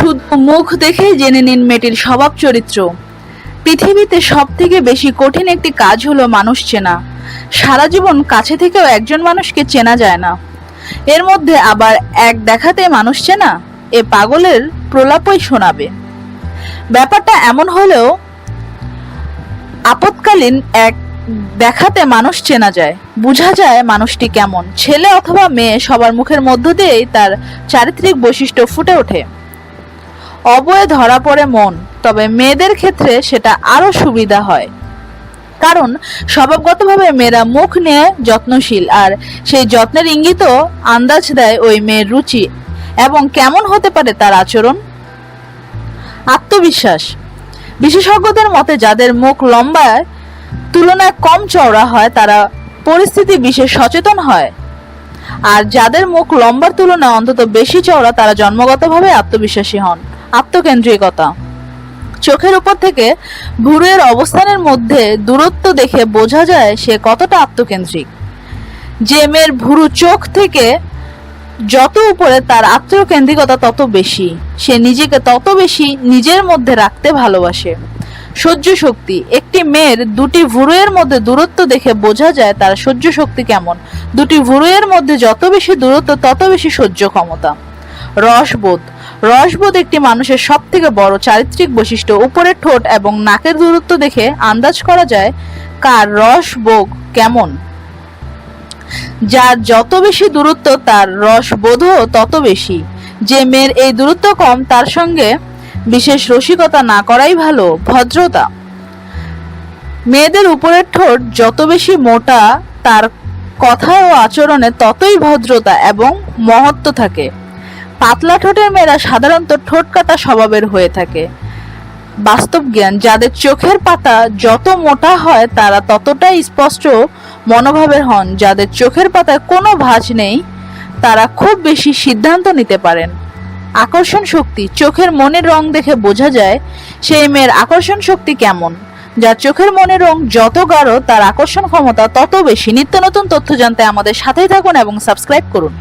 শুধু মুখ দেখেই জেনে নিন মেয়েটির স্বভাব চরিত্র। পৃথিবীতে সব থেকে বেশি কঠিন একটি কাজ হলো মানুষ চেনা। সারা জীবন কাছে থেকেও একজন মানুষকে চেনা যায় না। এর মধ্যে আবার এক দেখাতে মানুষ চেনা, এ পাগলের প্রলাপই শোনাবে। ব্যাপারটা এমন হলেও আপৎকালীন এক দেখাতে মানুষ চেনা যায়। বোঝা যায় মানুষটি কেমন। ছেলে অথবা মেয়ে সবার মুখের মধ্য দিয়েই তার চারিত্রিক বৈশিষ্ট্য ফুটে ওঠে। অবয়ে ধরা পড়ে মন, তবে মেয়েদের ক্ষেত্রে সেটা আরও সুবিধা হয়। কারণ স্বভাবগতভাবে মেয়েরা মুখ নিয়ে যত্নশীল, আর সেই যত্নের ইঙ্গিতও আন্দাজ দেয় ওই মেয়ের রুচি। এবং কেমন হতে পারে তার আচরণ? আত্মবিশ্বাস। বিশেষজ্ঞদের মতে যাদের মুখ লম্বায়, তুলনায় কম চওড়া হয়, তারা পরিস্থিতি বিশেষ সচেতন হয়। আর যাদের মুখ লম্বার তুলনায় অন্তত বেশি চওড়া, তারা জন্মগতভাবে আত্মবিশ্বাসী হন। আত্মকেন্দ্রিকতা। চোখের উপর থেকে ভুরুয়ের অবস্থানের মধ্যে দূরত্ব দেখে বোঝা যায় সে কতটা আত্মকেন্দ্রিক। যে মেয়ের ভুরু চোখ থেকে যত উপরে তার আত্মকেন্দ্রিকতা তত বেশি। সে নিজেকে তত বেশি নিজের মধ্যে রাখতে ভালোবাসে। সহ্য শক্তি। একটি মেয়ের দুটি ভুরুয়ের মধ্যে দূরত্ব দেখে বোঝা যায় তার সহ্য শক্তি কেমন। দুটি ভুরুয়ের মধ্যে যত বেশি দূরত্ব, তত বেশি সহ্য ক্ষমতা। রসবোধ। রসবোধ একটি মানুষের সব থেকে বড় চারিত্রিক বৈশিষ্ট্য। উপরের ঠোঁট এবং নাকের দূরত্ব দেখে আন্দাজ করা যায় কার রসবোগ কেমন। যার যত বেশি দূরত্ব, তার রসবোধও তত বেশি। যে মেয়ের এই দূরত্ব কম, তার সঙ্গে বিশেষ রসিকতা না করাই ভালো, ভদ্রতা। মেয়েদের উপরের ঠোঁট যত বেশি মোটা, তার কথা ও আচরণে ততই ভদ্রতা এবং মহত্ব থাকে। পাতলা ঠোঁটের মেয়েরা সাধারণত ঠোঁট কাটা স্বভাবের হয়ে থাকে। বাস্তব জ্ঞান, যাদের চোখের পাতা যত মোটা হয়, তারা ততটাই স্পষ্ট মনোভাবের হন। যাদের চোখের পাতায় কোনো ভাঁজ নেই, তারা খুব বেশি সিদ্ধান্ত নিতে পারেন। আকর্ষণ শক্তি, চোখের মনের রং দেখে বোঝা যায় সেই মেয়ের আকর্ষণ শক্তি কেমন। যার চোখের মনের রং যত গাঢ়, তার আকর্ষণ ক্ষমতা তত বেশি। নিত্য নতুন তথ্য জানতে আমাদের সাথেই থাকুন এবং সাবস্ক্রাইব করুন।